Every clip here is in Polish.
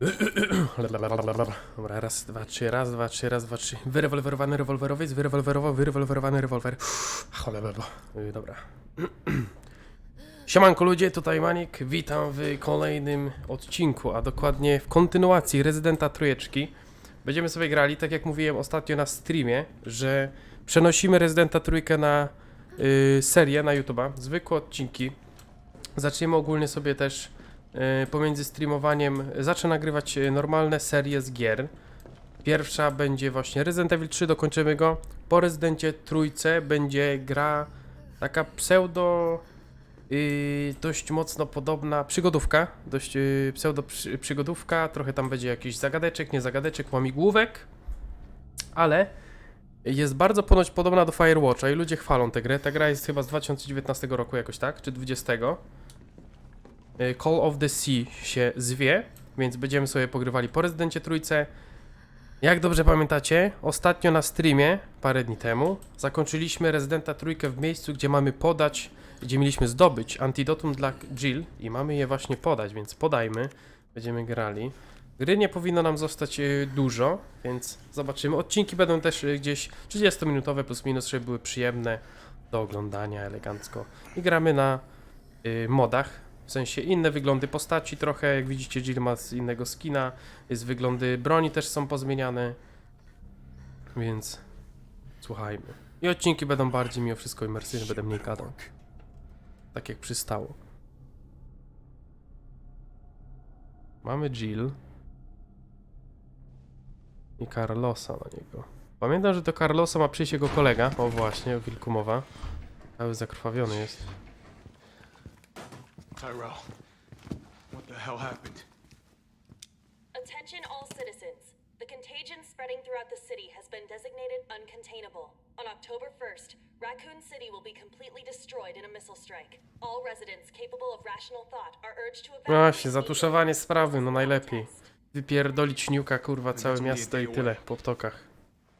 Dobra, raz, dwa, trzy, raz, dwa, trzy, raz, dwa, trzy. Wyrewolwerowany rewolwerowiec, wyrewolwerował, wyrewolwerowany rewolwer. Cholera, y, dobra. Siemanko ludzie, tutaj Manik, witam w kolejnym odcinku, a dokładnie w kontynuacji Rezydenta Trójeczki. Będziemy sobie grali, tak jak mówiłem ostatnio na streamie, że przenosimy Rezydenta Trójkę na y, serię na YouTube'a, zwykłe odcinki. Zaczniemy ogólnie sobie też pomiędzy streamowaniem, zacznę nagrywać y, normalne serie z gier. Pierwsza będzie właśnie Resident Evil 3, dokończymy go. Po Rezydencie Trójce będzie gra taka pseudo Yy, dość mocno podobna przygodówka, dość yy, pseudo przy, przygodówka, trochę tam będzie jakiś zagadeczek, nie zagadeczek, łamigłówek, ale jest bardzo ponoć podobna do Firewatcha i ludzie chwalą tę grę. Ta gra jest chyba z 2019 roku jakoś tak, czy 20. Yy, Call of the Sea się zwie, więc będziemy sobie pogrywali po Rezydencie Trójce. Jak dobrze pamiętacie, ostatnio na streamie, parę dni temu, zakończyliśmy Rezydenta Trójkę w miejscu, gdzie mamy podać gdzie mieliśmy zdobyć antidotum dla Jill i mamy je właśnie podać, więc podajmy. Będziemy grali. Gry nie powinno nam zostać e, dużo, więc zobaczymy. Odcinki będą też e, gdzieś 30-minutowe plus minus, żeby były przyjemne do oglądania elegancko. I gramy na modach, w sensie inne wyglądy postaci trochę, jak widzicie Jill ma z innego skina, jest wyglądy broni też są pozmieniane, więc słuchajmy. I odcinki będą bardziej mimo wszystko imersyjne, będę mniej gadał. Tak jak przystało. Mamy Jill. I Carlosa na niego. Pamiętam, że do Carlosa ma przyjść jego kolega. O właśnie, o wilku mowa. Cały zakrwawiony jest. Tyrell, what the hell happened? Attention all citizens. The contagion spreading throughout the city has been designated uncontainable. On October 1st, Raccoon City will be completely destroyed in a missile strike. All residents capable of rational thought are urged to evacuate. Właśnie, zatuszowanie sprawy, no najlepiej. Wypierdolić niuka, kurwa, całe miasto i tyle po ptokach.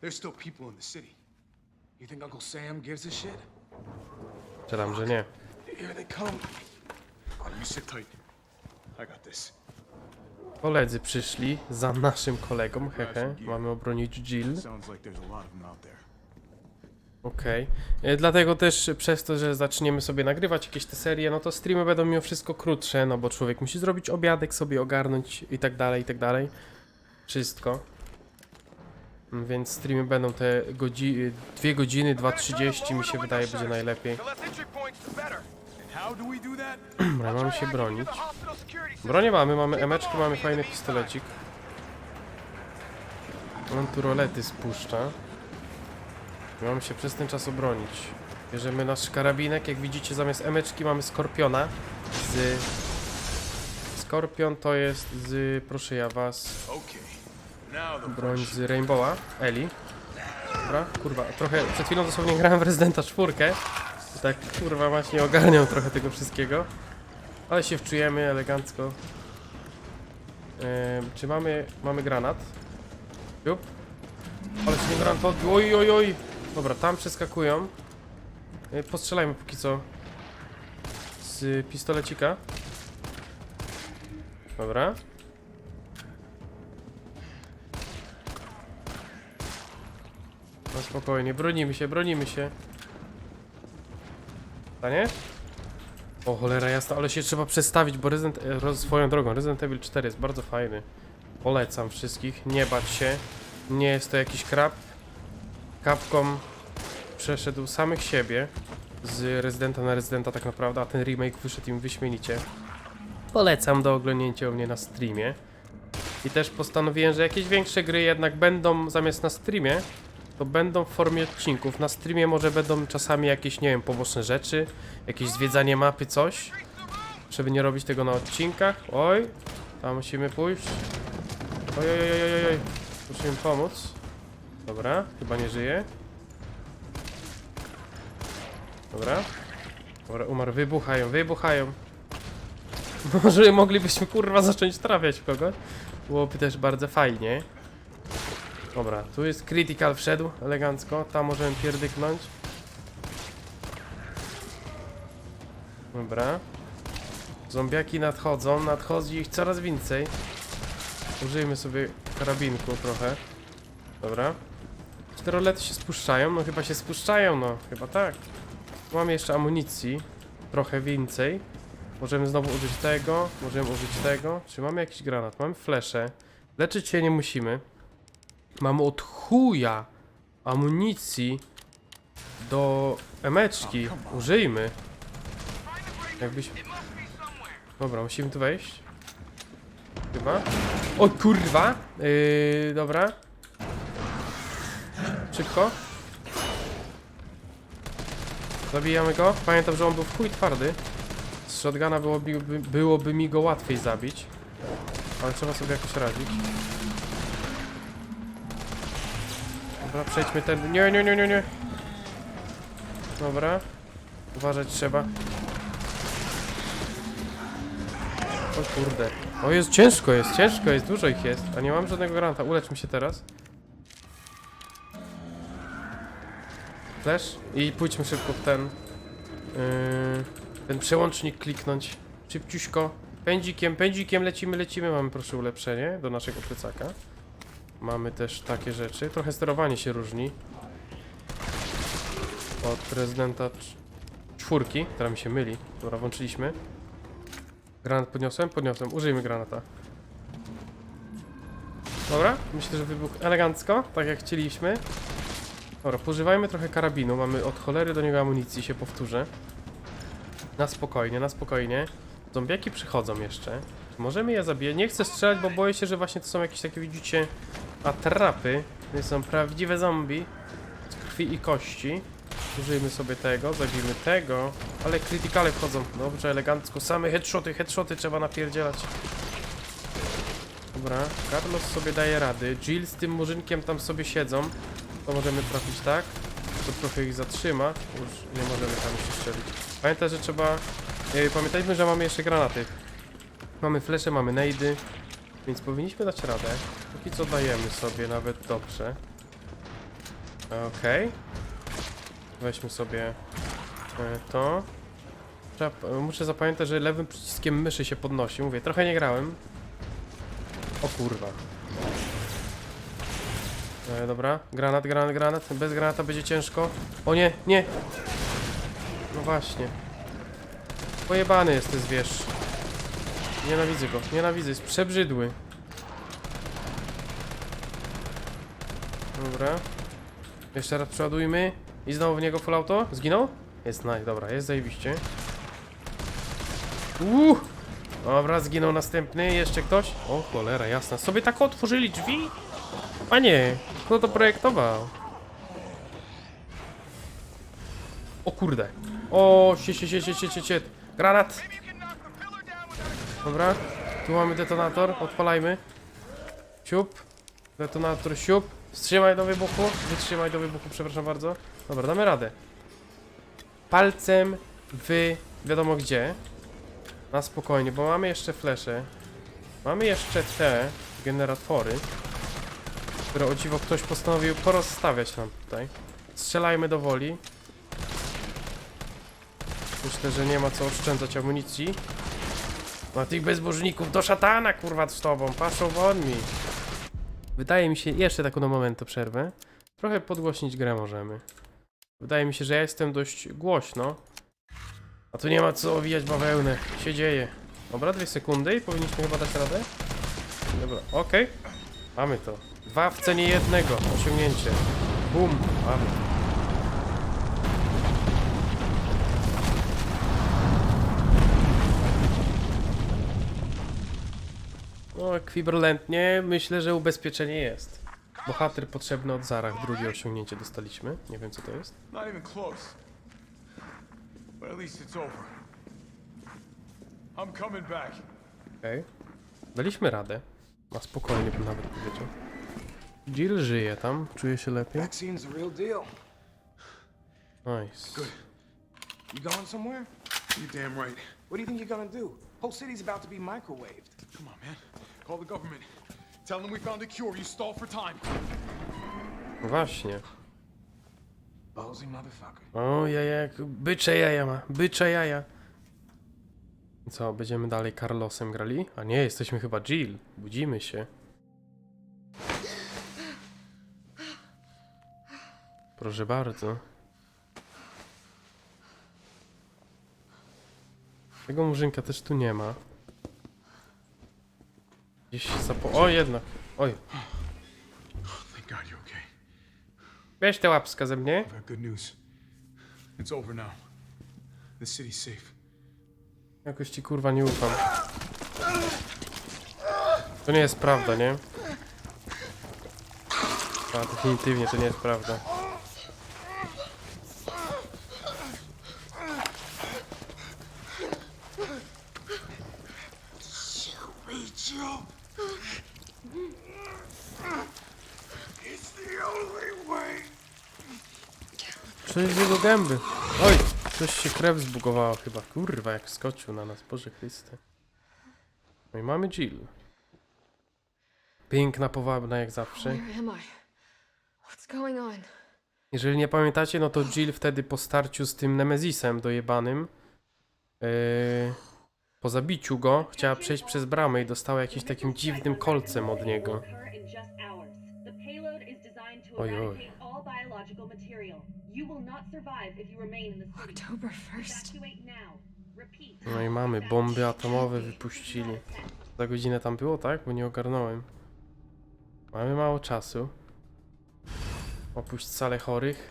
There's still people in the city. You think Uncle Sam gives a shit? Strzelam, że nie. Here they come. You sit tight. I got this. Koledzy przyszli za naszym kolegą, hehe. Mamy obronić Jill. Sounds like there's a lot of them out there. Okej. E, Dlatego też przez to, że zaczniemy sobie nagrywać jakieś te serie, no to streamy będą mimo wszystko krótsze, no bo człowiek musi zrobić obiadek, sobie ogarnąć i tak dalej, i tak dalej. Wszystko. Mm, Więc streamy będą te godzi dwie godziny, 2.30 mi się wydaje będzie najlepiej. Dobra, mamy się bronić. Bronię mamy, mamy emeczkę, mamy fajny pistolecik. On tu rolety spuszcza. Mamy się przez ten czas obronić. Bierzemy nasz karabinek, jak widzicie zamiast emeczki mamy skorpiona z... Skorpion to jest z, proszę ja was, broń z Rainbowa, Eli. Dobra, kurwa, trochę, przed chwilą dosłownie grałem w Residenta 4. Tak, kurwa, właśnie ogarniam trochę tego wszystkiego. Ale się wczujemy elegancko. Em, czy mamy, mamy granat? Jup. Ale się granat odbił, oj, oj, oj. Dobra, tam przeskakują. E, Postrzelajmy póki co. Z pistolecika. Dobra. No spokojnie, bronimy się, bronimy się. A nie? O cholera jasna, ale się trzeba przestawić, bo Resident, e, swoją drogą, Resident Evil 4 jest bardzo fajny. Polecam wszystkich, nie bać się. Nie jest to jakiś krab. Capcom przeszedł samych siebie z Residenta na Residenta tak naprawdę, a ten remake wyszedł im wyśmienicie. Polecam do oglądnięcia u mnie na streamie. I też postanowiłem, że jakieś większe gry jednak będą zamiast na streamie, to będą w formie odcinków. Na streamie może będą czasami jakieś, nie wiem, poboczne rzeczy, jakieś zwiedzanie mapy, coś. Żeby nie robić tego na odcinkach. Oj, tam musimy pójść. Oj, oj, oj, oj, oj. Musimy pomóc. Dobra, chyba nie żyje. Dobra. Dobra, umarł. Wybuchają, wybuchają. Może moglibyśmy kurwa zacząć trafiać kogoś. Byłoby też bardzo fajnie. Dobra, tu jest critical wszedł elegancko. Tam możemy pierdyknąć. Dobra. Zombiaki nadchodzą, nadchodzi ich coraz więcej. Użyjmy sobie karabinku trochę. Dobra. Czterolety się spuszczają, no chyba się spuszczają, no chyba tak. Mamy jeszcze amunicji, trochę więcej. Możemy znowu użyć tego, możemy użyć tego. Czy mamy jakiś granat? Mamy flesze. Leczyć się nie musimy. Mamy od chuja amunicji do emeczki. Użyjmy. Jakbyś... Dobra, musimy tu wejść. Chyba. O kurwa! Yy, dobra. Szybko. Zabijamy go. Pamiętam, że on był w chuj twardy. Z shotguna byłoby, by, byłoby mi go łatwiej zabić. Ale trzeba sobie jakoś radzić. Dobra, przejdźmy ten. Nie, nie, nie, nie, nie. Dobra. Uważać trzeba. O kurde. O jest ciężko jest, ciężko jest, dużo ich jest. A nie mam żadnego granata. Ulecz mi się teraz. Flash i pójdźmy szybko w ten. Yy, ten przełącznik kliknąć. Szybciuśko. Pędzikiem, pędzikiem lecimy, lecimy. Mamy proszę ulepszenie do naszego plecaka. Mamy też takie rzeczy. Trochę sterowanie się różni. Od prezydenta cz- czwórki, która mi się myli. Dobra, włączyliśmy. Granat podniosłem? Podniosłem. Użyjmy granata. Dobra, myślę, że wybuchł elegancko, tak jak chcieliśmy. Dobra, pożywajmy trochę karabinu. Mamy od cholery do niego amunicji, się powtórzę. Na spokojnie, na spokojnie. Zombiaki przychodzą jeszcze. Możemy je zabijać? Nie chcę strzelać, bo boję się, że właśnie to są jakieś takie, widzicie, atrapy. To są prawdziwe zombie z krwi i kości. Użyjmy sobie tego, zabijmy tego. Ale krytykale wchodzą. Dobrze, elegancko. Same headshoty, headshoty trzeba napierdzielać. Dobra, Carlos sobie daje rady. Jill z tym murzynkiem tam sobie siedzą. To możemy trafić tak. To trochę ich zatrzyma. Już nie możemy tam jeszcze strzelić. Pamiętaj, że trzeba... Pamiętajmy, że mamy jeszcze granaty. Mamy flesze, mamy nejdy. Więc powinniśmy dać radę. Póki co dajemy sobie nawet dobrze. Okej. Weźmy sobie e, to. Muszę zapamiętać, że lewym przyciskiem myszy się podnosi. Mówię, trochę nie grałem. O kurwa. E, dobra, granat, granat, granat. Bez granata będzie ciężko. O nie, nie! No właśnie. Pojebany jest ten zwierz. Nienawidzę go, nienawidzę, jest przebrzydły. Dobra. Jeszcze raz przeładujmy. I znowu w niego full auto. Zginął? Jest nice, dobra, jest zajebiście. Uuu! Dobra, zginął następny. Jeszcze ktoś? O cholera, jasna. Sobie tak otworzyli drzwi? Panie, kto to projektował? O kurde. O, sie, sie, sie, sie, sie, sie. Granat! Dobra, tu mamy detonator, odpalajmy. Siup, detonator siup. Wstrzymaj do wybuchu, wytrzymaj do wybuchu, przepraszam bardzo. Dobra, damy radę. Palcem w wiadomo gdzie. Na spokojnie, bo mamy jeszcze flesze. Mamy jeszcze te generatory, które o dziwo ktoś postanowił porozstawiać nam tutaj. Strzelajmy do woli. Myślę, że nie ma co oszczędzać amunicji. Ma tych bezbożników do szatana, kurwa, z tobą, paszą wodni. Wydaje mi się, jeszcze taką na momentu przerwę. Trochę podgłośnić grę możemy. Wydaje mi się, że ja jestem dość głośno. A tu nie ma co owijać bawełnę. się dzieje. Dobra, dwie sekundy i powinniśmy chyba dać radę. Dobra, okej. Mamy to. Dwa w cenie jednego. Osiągnięcie. Bum. Mamy. No, ekwiwalentnie myślę, że ubezpieczenie jest. Bohater potrzebny od zarach. Drugie osiągnięcie dostaliśmy. Nie wiem co to jest. Not even close. But at least it's over. I'm coming back. Okej. Daliśmy radę. Na spokojnie bym nawet powiedział. Jill żyje tam, czuje się lepiej. Vaccine's a real deal. Nice. You going somewhere? You damn right. What do you think you're gonna do? Whole city's about to be microwaved. Come on, man. Call the government. Tell them we found a cure. You stall for time. Właśnie. Ballsy motherfucker. O, jaja, jak bycze jaja ma, bycze jaja. Co, będziemy dalej Carlosem grali? A nie, jesteśmy chyba Jill. Budzimy się. Proszę bardzo. Tego murzynka też tu nie ma. Gdzieś zapo... O, jednak. Oj. Okay. Weź tę łapska ze mnie. Jakoś ci kurwa nie ufam. To nie jest prawda, nie? Definitywnie to nie jest prawda. Co jest z jego gęby? Oj, coś się krew zbugowała chyba. Kurwa, jak skoczył na nas. Boże Chryste. No i mamy Jill. Piękna, powabna jak zawsze. Jeżeli nie pamiętacie, no to Jill wtedy po starciu z tym Nemezisem dojebanym, yy, po zabiciu go, chciała przejść przez bramę i dostała jakimś takim dziwnym kolcem od niego. Oj, oj. You will not survive if you remain in the city. October 1st. Evacuate now. Repeat. No i mamy, bomby atomowe wypuścili. Za godzinę tam było, tak? Bo nie ogarnąłem. Mamy mało czasu. Opuść salę chorych.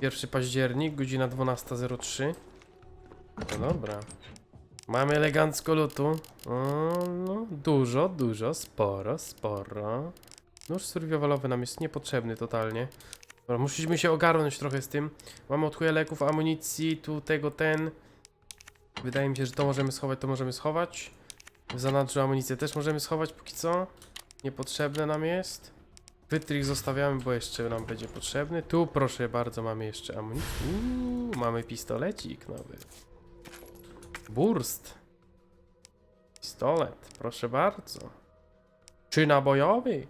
1 październik, godzina 12.03. No dobra. Mamy elegancko lutu. O, no, dużo, dużo, sporo, sporo. Nóż survivalowy nam jest niepotrzebny totalnie. Dobra, musimy się ogarnąć trochę z tym. Mamy od leków, amunicji, tu tego, ten. Wydaje mi się, że to możemy schować, to możemy schować. W zanadrzu amunicję też możemy schować póki co. Niepotrzebne nam jest. Wytrych zostawiamy, bo jeszcze nam będzie potrzebny. Tu proszę bardzo, mamy jeszcze amunicję. Mamy pistolecik nowy. Burst. Pistolet, proszę bardzo. Czy nabojowy?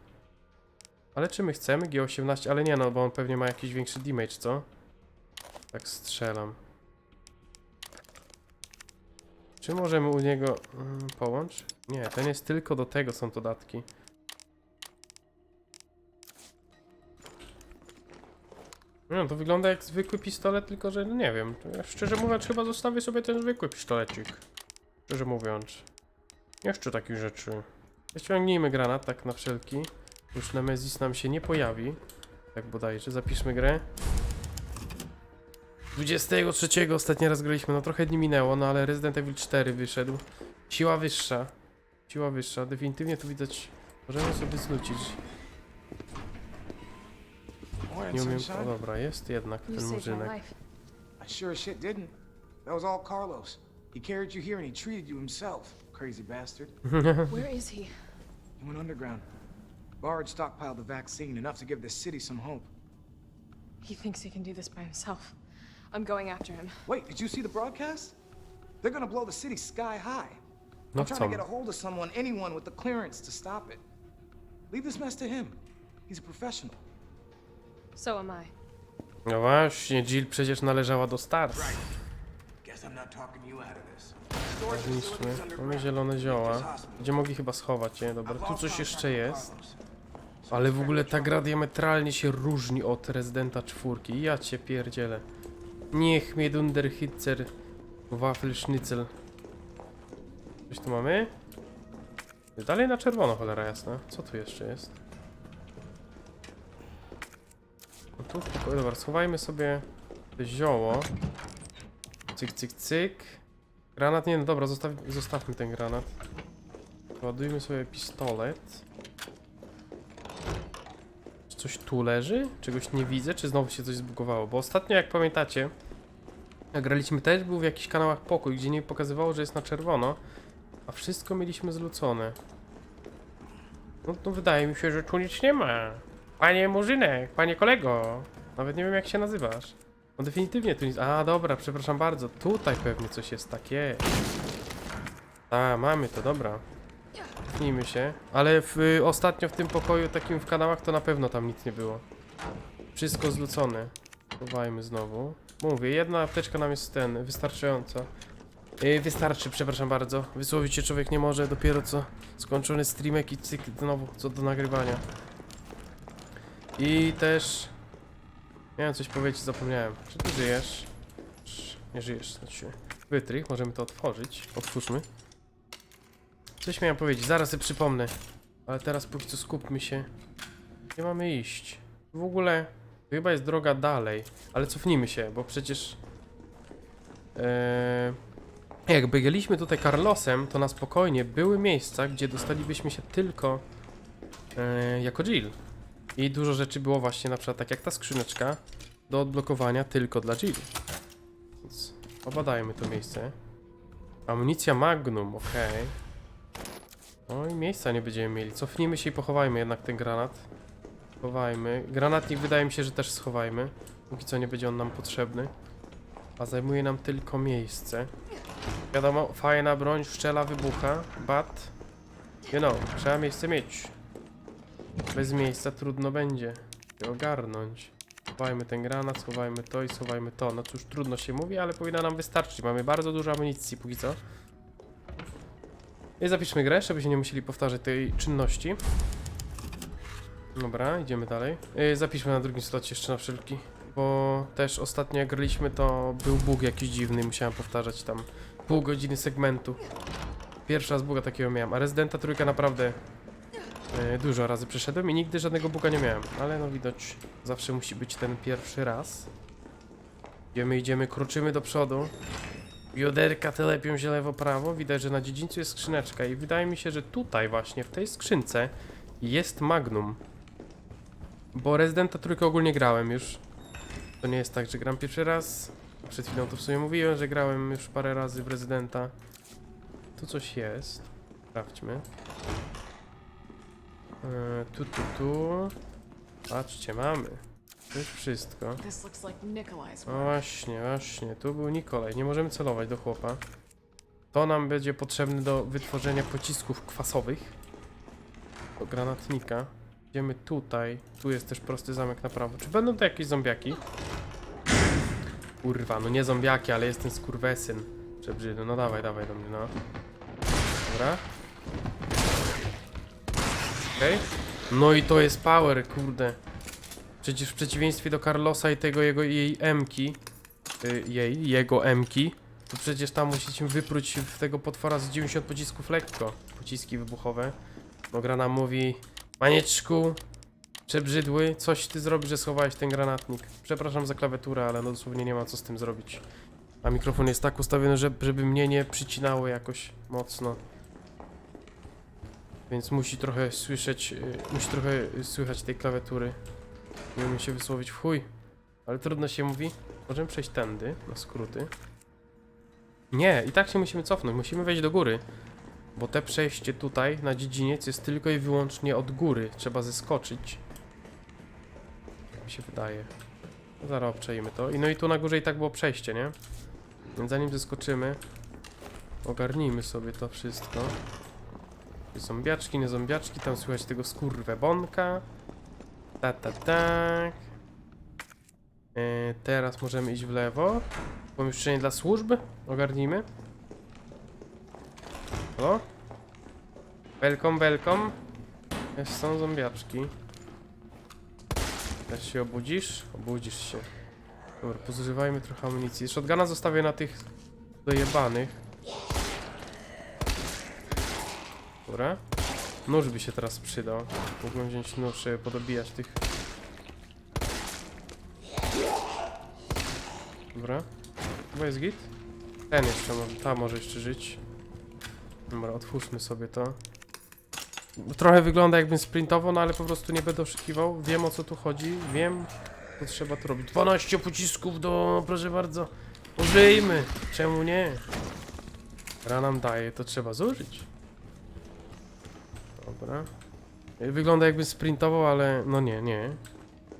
Ale czy my chcemy G18? Ale nie no, bo on pewnie ma jakiś większy damage, co? Tak strzelam. Czy możemy u niego mm, połącz? Nie, ten jest tylko do tego są dodatki. No, to wygląda jak zwykły pistolet, tylko że no nie wiem. Ja szczerze mówiąc, chyba zostawię sobie ten zwykły pistolecik. Szczerze mówiąc. Jeszcze takich rzeczy. Ściągnijmy granat, tak na wszelki. Już Nemezis nam się nie pojawi. Tak bodajże. Zapiszmy grę. 23 ostatni raz graliśmy, no trochę dni minęło, no ale Resident Evil 4 wyszedł. Siła wyższa. Siła wyższa. Definitywnie tu widać. Możemy sobie zlucić. Morning, Nie umiem. O dobra, jest jednak ten murzynek. sure as shit didn't. That was all Carlos. He carried you here and he treated you himself. Crazy bastard. Where is he? He went underground. Bard stockpiled the vaccine, enough to give the city some hope. He thinks he can do this by himself. I'm going after him. Wait, did you see the broadcast? They're gonna blow the city sky high. No I'm trying co? to get a hold of someone, anyone with the clearance to stop it. Leave this mess to him. He's a professional. So am I. No właśnie, Jill przecież należała do Stars. This. Mamy zielone zioła. Gdzie mogli chyba schować, nie? Dobra, tu coś jeszcze jest. Ale w ogóle ta gra diametralnie się różni od Residenta 4. Ja cię pierdzielę. Niech mnie dunder hitzer. Waffelschnitzel. Coś tu mamy? Dalej na czerwono, cholera jasna. Co tu jeszcze jest? No tu, dobra, schowajmy sobie zioło. Cyk, cyk, cyk. Granat, nie no dobra, zostaw, zostawmy ten granat. Ładujmy sobie pistolet. Coś tu leży? Czegoś nie widzę, czy znowu się coś zbugowało? Bo ostatnio, jak pamiętacie, jak graliśmy też, był w jakichś kanałach pokój, gdzie nie pokazywało, że jest na czerwono, a wszystko mieliśmy zlucone. No to wydaje mi się, że tu nic nie ma. Panie Murzynek, panie kolego, nawet nie wiem jak się nazywasz. No definitywnie tu nic. A dobra, przepraszam bardzo. Tutaj pewnie coś jest takie. A, mamy to, dobra. Cofnijmy się. Ale w, y, ostatnio w tym pokoju, takim w kanałach, to na pewno tam nic nie było. Wszystko zlucone. Chowajmy znowu. Mówię, jedna apteczka nam jest ten, wystarczająca. Yy, wystarczy, przepraszam bardzo. Wysłowić się człowiek nie może, dopiero co skończony streamek i cykl znowu co do nagrywania. I też Miałem coś powiedzieć, zapomniałem. Czy ty żyjesz? Sz- Nie żyjesz, znaczy. Wytrych, możemy to otworzyć. Otwórzmy. Coś miałem powiedzieć, zaraz sobie przypomnę. Ale teraz póki co skupmy się. Gdzie mamy iść? W ogóle chyba jest droga dalej. Ale cofnijmy się, bo przecież... Eee, jak biegaliśmy tutaj Carlosem, to na spokojnie były miejsca, gdzie dostalibyśmy się tylko e, jako Jill. I dużo rzeczy było właśnie, na przykład tak jak ta skrzyneczka, do odblokowania tylko dla Jill. Więc obadajmy to miejsce. Amunicja Magnum, okej. No i miejsca nie będziemy mieli. Cofnijmy się i pochowajmy jednak ten granat. Chowajmy. Granatnik wydaje mi się, że też schowajmy. Póki co nie będzie on nam potrzebny. A zajmuje nam tylko miejsce. Wiadomo, fajna broń, szczela, wybucha, but... You know, trzeba miejsce mieć. Bez miejsca trudno będzie się ogarnąć. Schowajmy ten granat, schowajmy to i schowajmy to. No cóż, trudno się mówi, ale powinna nam wystarczyć. Mamy bardzo dużo amunicji póki co. I zapiszmy grę, żebyśmy nie musieli powtarzać tej czynności. Dobra, idziemy dalej. Yy, zapiszmy na drugim slocie jeszcze na wszelki. Bo też ostatnio jak graliśmy to był bug jakiś dziwny, musiałem powtarzać tam pół godziny segmentu. Pierwszy raz buga takiego miałem, a Residenta trójka naprawdę e, dużo razy przeszedłem i nigdy żadnego buga nie miałem. Ale no widać, zawsze musi być ten pierwszy raz. Idziemy, idziemy, kroczymy do przodu. Bioderka telepią się lewo-prawo. Widać, że na dziedzińcu jest skrzyneczka i wydaje mi się, że tutaj właśnie, w tej skrzynce jest Magnum. Bo Residenta trójkę ogólnie grałem już. To nie jest tak, że gram pierwszy raz. Przed chwilą to w sumie mówiłem, że grałem już parę razy w Residenta. Tu coś jest. Sprawdźmy. Eee, tu, tu, tu. Patrzcie, mamy. To jest wszystko. No właśnie, właśnie. Tu był Nikolaj. Nie możemy celować do chłopa. To nam będzie potrzebne do wytworzenia pocisków kwasowych. Do granatnika. Idziemy tutaj. Tu jest też prosty zamek na prawo. Czy będą to jakieś zombiaki? Kurwa, no nie zombiaki, ale jest ten skurwesyn. Przebrzydy. No dawaj, dawaj do mnie, no. Dobra. Okej. No i to jest power, kurde. Przecież w przeciwieństwie do Carlosa i tego jego jej Mki, y, jej, jego Mki, to przecież tam musicie wypróć w tego potwora z 90 pocisków lekko. Pociski wybuchowe. No gra nam mówi, manieczku, przebrzydły, coś ty zrobisz, że schowałeś ten granatnik. Przepraszam za klawiaturę, ale no dosłownie nie ma co z tym zrobić. A mikrofon jest tak ustawiony, że, żeby mnie nie przycinało jakoś mocno. Więc musi trochę słyszeć, y, musi trochę y, słychać tej klawiatury. Nie umiem się wysłowić w chuj. Ale trudno się mówi. Możemy przejść tędy, na skróty. Nie, i tak się musimy cofnąć. Musimy wejść do góry. Bo te przejście tutaj na dziedziniec jest tylko i wyłącznie od góry. Trzeba zeskoczyć. Tak mi się wydaje. No zaraz obczajmy to. I no i tu na górze i tak było przejście, nie? Więc zanim zeskoczymy, ogarnijmy sobie to wszystko. Zombiaczki, nie zombiaczki, tam słychać tego skurwebonka. Ta, ta, tak. E, teraz możemy iść w lewo. Pomieszczenie dla służb. Ogarnijmy. O. Welcome, welcome. Jest, są zombiaczki. Też się obudzisz? Obudzisz się. Dobra, pozużywajmy trochę amunicji. Shotguna zostawię na tych dojebanych. Dobra. Nóż by się teraz przydał. Mógłbym wziąć nóż, podobijać tych. Dobra. Chyba jest git. Ten jeszcze ta może jeszcze żyć. Dobra, otwórzmy sobie to. Trochę wygląda jakbym sprintował, no ale po prostu nie będę oszukiwał. Wiem o co tu chodzi, wiem co trzeba tu robić. 12 pocisków do, proszę bardzo. Użyjmy! Czemu nie? Gra nam daje, to trzeba zużyć. Dobra. Wygląda jakby sprintował, ale no nie, nie.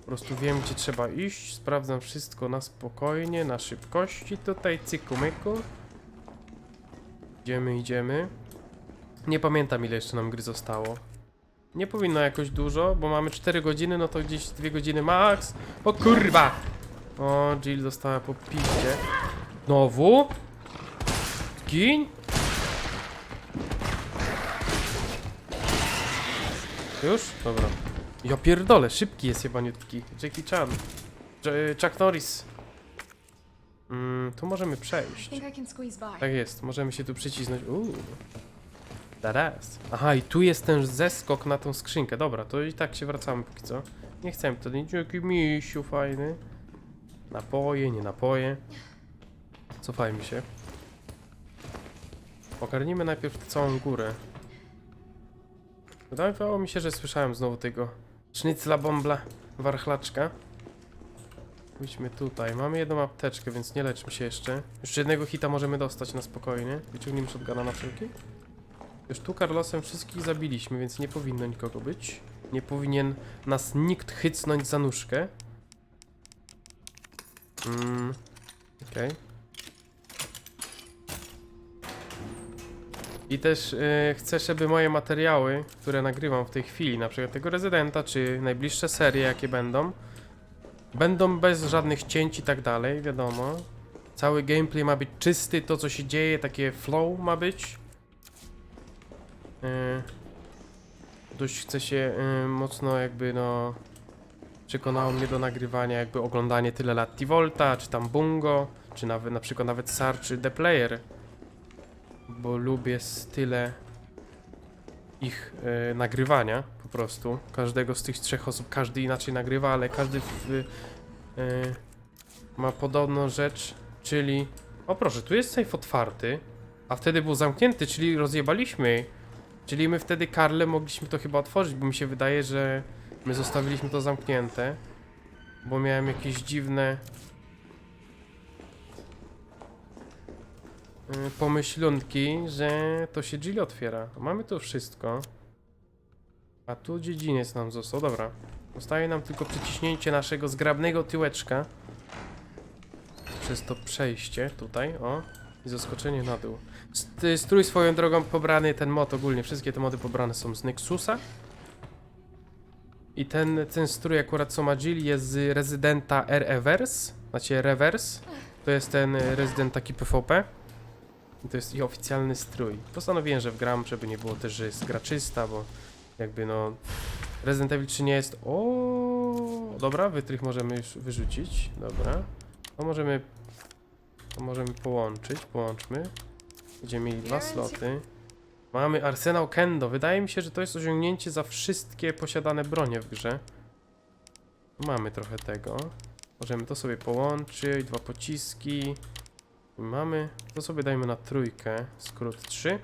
Po prostu wiem, gdzie trzeba iść. Sprawdzam wszystko na spokojnie, na szybkości. Tutaj cyku myku. Idziemy, idziemy. Nie pamiętam, ile jeszcze nam gry zostało. Nie powinno jakoś dużo, bo mamy 4 godziny, no to gdzieś 2 godziny max. O kurwa! O, Jill dostała po piździe. Znowu? Gin? Już? Dobra. Ja pierdolę, szybki jest jebaniutki. Jackie Chan. Ch- Chuck Norris. Mm, tu możemy przejść. Tak jest, możemy się tu przycisnąć. Uuu. Teraz. Aha, i tu jest ten zeskok na tą skrzynkę. Dobra, to i tak się wracamy póki co. Nie chcemy to nic. Jaki misiu fajny. Napoje, nie napoje. Cofajmy się. Ogarnijmy najpierw całą górę. Wydawało mi się, że słyszałem znowu tego sznycla bombla warchlaczka. Pójdźmy tutaj. Mamy jedną apteczkę, więc nie leczmy się jeszcze. Już jednego hita możemy dostać na spokojnie. Wyciągnijmy shotguna na wszelki. Już tu Carlosem wszystkich zabiliśmy, więc nie powinno nikogo być. Nie powinien nas nikt chycnąć za nóżkę. Mm, okej. I też y, chcę, żeby moje materiały, które nagrywam w tej chwili, na przykład tego rezydenta, czy najbliższe serie, jakie będą, Będą bez żadnych cięć i tak dalej, wiadomo. Cały gameplay ma być czysty, to co się dzieje, takie flow ma być. Yy, dość chcę się yy, mocno jakby no... Przekonało mnie do nagrywania jakby oglądanie tyle lat T-Volta, czy tam Bungo, czy nawet na przykład nawet Sar, czy The Player. Bo lubię style ich e, nagrywania po prostu. Każdego z tych trzech osób, każdy inaczej nagrywa, ale każdy w, e, ma podobną rzecz, czyli... O proszę, tu jest safe otwarty, a wtedy był zamknięty, czyli rozjebaliśmy. Czyli my wtedy Karle mogliśmy to chyba otworzyć, bo mi się wydaje, że my zostawiliśmy to zamknięte. Bo miałem jakieś dziwne... pomyślunki, że to się Jill otwiera. Mamy tu wszystko. A tu dziedziniec nam został. Dobra. Zostaje nam tylko przyciśnięcie naszego zgrabnego tyłeczka. Przez to przejście tutaj, o. I zaskoczenie na dół. St- Strój swoją drogą pobrany, ten mod ogólnie, wszystkie te mody pobrane są z Nexusa. I ten, ten strój akurat co ma Jill jest z rezydenta R-Reverse, znaczy Reverse. To jest ten y, rezydent taki PvP. I to jest ich oficjalny strój. Postanowiłem, że wgram, żeby nie było też, że jest graczysta, bo jakby no... Resident Evil 3 nie jest... O, Dobra, wytrych możemy już wyrzucić. Dobra. To możemy... To możemy połączyć. Połączmy. Będziemy mieli dwa sloty. Mamy arsenał Kendo. Wydaje mi się, że to jest osiągnięcie za wszystkie posiadane bronie w grze. Mamy trochę tego. Możemy to sobie połączyć. Dwa pociski. Mamy. To sobie dajmy na trójkę. Skrót 3.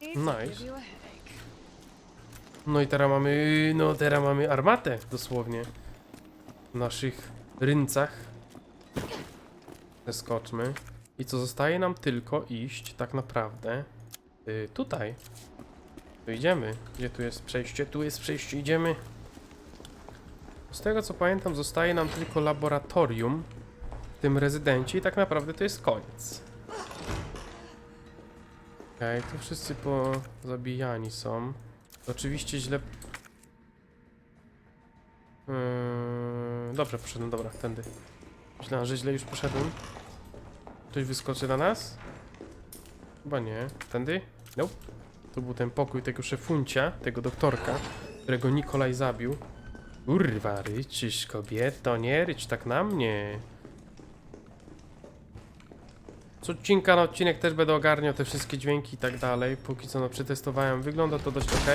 Nice. No i teraz mamy. No teraz mamy armatę dosłownie. W naszych ryncach. Zeskoczmy. I co zostaje nam tylko iść tak naprawdę y, tutaj. Tu idziemy. Gdzie tu jest przejście? Tu jest przejście, idziemy. Z tego co pamiętam zostaje nam tylko laboratorium tym rezydencie i tak naprawdę to jest koniec. Okej, tu wszyscy pozabijani są. Oczywiście źle... Yy, dobrze, poszedłem, dobra, tędy. Myślałem, że źle już poszedłem. Ktoś wyskoczy na nas? Chyba nie. Tędy? Nope. Tu był ten pokój tego szefuncia, tego doktorka, którego Nikolaj zabił. Kurwa, ryczysz kobieto, nie rycz tak na mnie. Odcinka na odcinek też będę ogarniał te wszystkie dźwięki i tak dalej. Póki co no przetestowałem, wygląda to dość ok.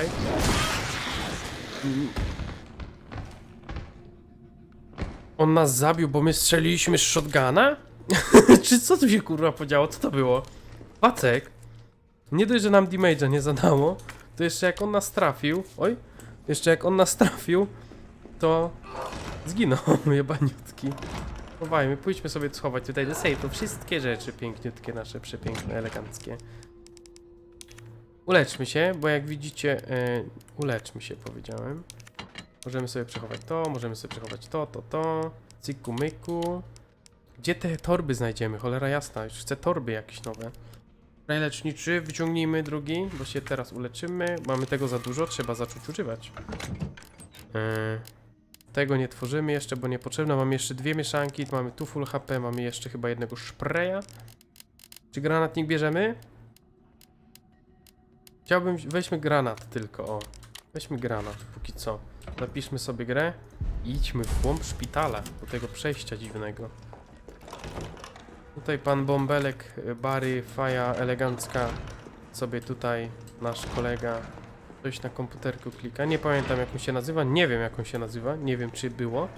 On nas zabił, bo my strzeliliśmy z shotguna? Czy co tu się kurwa podziało? Co to było? Pacek? Nie dość, że nam damage'a nie zadało, to jeszcze jak on nas trafił, oj, jeszcze jak on nas trafił, to zginął, jebaniutki. Chowajmy, pójdźmy sobie schować tutaj do safe'u wszystkie rzeczy piękniutkie nasze, przepiękne, eleganckie. Uleczmy się, bo jak widzicie, e, uleczmy się powiedziałem. Możemy sobie przechować to, możemy sobie przechować to, to, to. Cyku myku. Gdzie te torby znajdziemy? Cholera jasna, już chcę torby jakieś nowe. Spray leczniczy, wyciągnijmy drugi, bo się teraz uleczymy. Mamy tego za dużo, trzeba zacząć używać. Yy, tego nie tworzymy jeszcze, bo niepotrzebne. Mamy jeszcze dwie mieszanki, mamy tu full HP, mamy jeszcze chyba jednego spraya. Czy granatnik bierzemy? Chciałbym, weźmy granat tylko, o. Weźmy granat, póki co. Zapiszmy sobie grę. Idźmy w głąb szpitala, do tego przejścia dziwnego. Tutaj pan Bąbelek, Bary, Faja, elegancka. Sobie tutaj nasz kolega coś na komputerku klika. Nie pamiętam jak on się nazywa, nie wiem jak on się nazywa, nie wiem czy było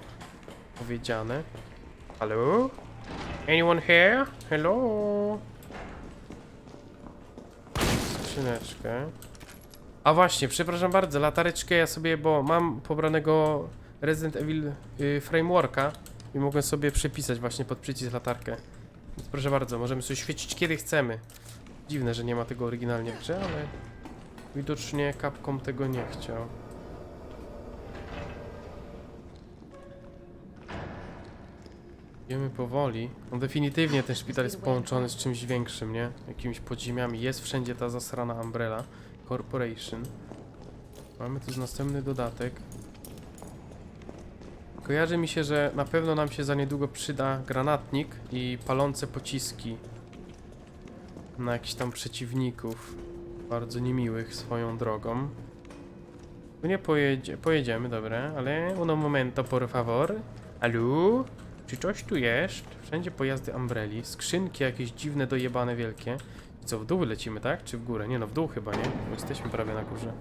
powiedziane. Hello? Anyone here? Hello? Skrzyneczkę. A właśnie, przepraszam bardzo, latareczkę ja sobie, bo mam pobranego Resident Evil y, Frameworka i mogę sobie przypisać właśnie pod przycisk latarkę. Więc proszę bardzo, możemy sobie świecić kiedy chcemy. Dziwne, że nie ma tego oryginalnie w ale widocznie Capcom tego nie chciał. Idziemy powoli. No definitywnie ten szpital jest połączony z czymś większym, nie? Jakimiś podziemiami. Jest wszędzie ta zasrana Umbrella Corporation. Mamy tu następny dodatek. Kojarzy mi się, że na pewno nam się za niedługo przyda granatnik i palące pociski na jakichś tam przeciwników. Bardzo niemiłych swoją drogą. Tu nie pojedzie, pojedziemy, dobra, ale uno momento por favor. Alu? Czy coś tu jest? Wszędzie pojazdy Umbrelli, skrzynki jakieś dziwne, dojebane, wielkie. I co, w dół lecimy, tak? Czy w górę? Nie no, w dół chyba, nie? Bo jesteśmy prawie na górze.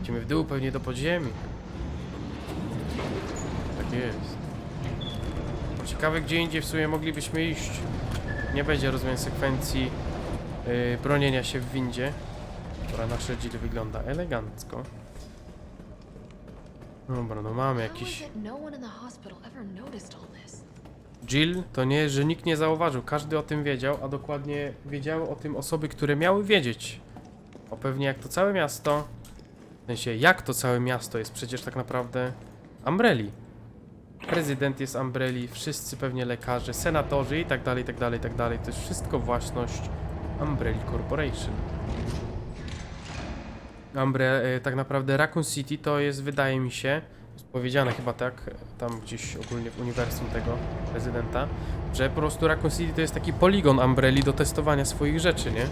Lecimy w dół, pewnie do podziemi. Tak jest. Ciekawe, gdzie indziej w sumie moglibyśmy iść. Nie będzie, rozumiem, sekwencji yy, bronienia się w windzie. Która na Jill wygląda elegancko. Dobra, no mamy jakiś... no? Jill to nie, że nikt nie zauważył, każdy o tym wiedział, a dokładnie wiedziały o tym osoby, które miały wiedzieć. O pewnie jak to całe miasto, w sensie jak to całe miasto jest przecież tak naprawdę Umbrelli. Prezydent jest Umbrelli, wszyscy pewnie lekarze, senatorzy i tak dalej, i tak dalej, i tak dalej. To jest wszystko własność Umbrelli Corporation. Umbre, e, tak naprawdę Raccoon City to jest, wydaje mi się, powiedziane chyba tak, tam gdzieś ogólnie w uniwersum tego prezydenta, że po prostu Raccoon City to jest taki poligon Umbrelli do testowania swoich rzeczy, nie?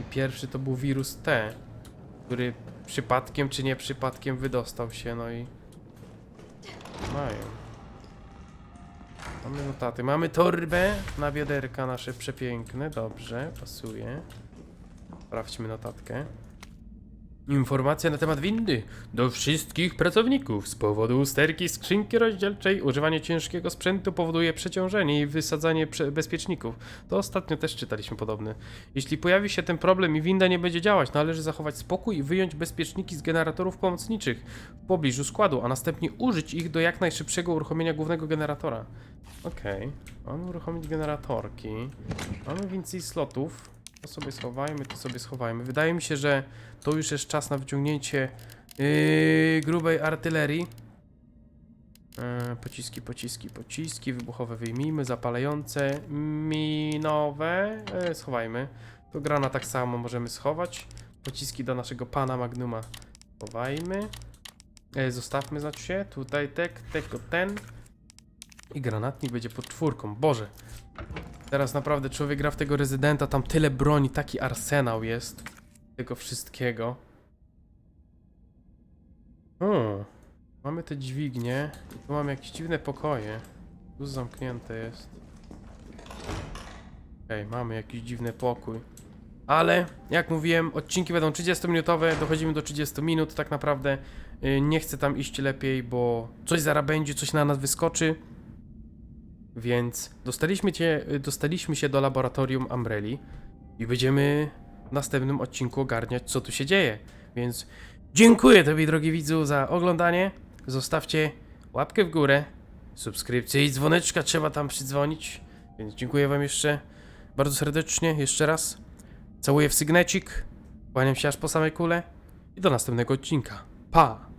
I pierwszy to był wirus T, który przypadkiem czy nie przypadkiem wydostał się, no i mają. Mamy notaty, mamy torbę na bioderka nasze przepiękne, dobrze, pasuje. Sprawdźmy notatkę. Informacja na temat windy do wszystkich pracowników. Z powodu usterki skrzynki rozdzielczej używanie ciężkiego sprzętu powoduje przeciążenie i wysadzanie bezpieczników. To ostatnio też czytaliśmy podobne. Jeśli pojawi się ten problem i winda nie będzie działać, należy zachować spokój i wyjąć bezpieczniki z generatorów pomocniczych w pobliżu składu, a następnie użyć ich do jak najszybszego uruchomienia głównego generatora. Okej, mamy uruchomić generatorki. Mamy więcej slotów. To sobie schowajmy, to sobie schowajmy. Wydaje mi się, że to już jest czas na wyciągnięcie yy, grubej artylerii. Yy, pociski, pociski, pociski, wybuchowe wyjmijmy, zapalające, minowe, yy, schowajmy. To grana tak samo możemy schować. Pociski do naszego pana Magnuma schowajmy. Yy, zostawmy znaczy się, tutaj tek, tego ten. I granatnik będzie pod czwórką, Boże. Teraz naprawdę człowiek gra w tego rezydenta, tam tyle broni, taki arsenał jest. Tego wszystkiego. O, mamy te dźwignie. I tu mamy jakieś dziwne pokoje. Tu zamknięte jest. Okej, mamy jakiś dziwny pokój. Ale, jak mówiłem, odcinki będą 30-minutowe, dochodzimy do 30 minut tak naprawdę. Yy, Nie chcę tam iść lepiej, bo coś zaraz będzie, coś na nas wyskoczy. Więc dostaliśmy, cię, dostaliśmy się do laboratorium Umbrelli i będziemy w następnym odcinku ogarniać, co tu się dzieje. Więc dziękuję Tobie, drogi widzu, za oglądanie. Zostawcie łapkę w górę, subskrypcję i dzwoneczka trzeba tam przydzwonić. Więc dziękuję Wam jeszcze bardzo serdecznie, jeszcze raz. Całuję w sygnecik, kłaniam się aż po same kule i do następnego odcinka. Pa!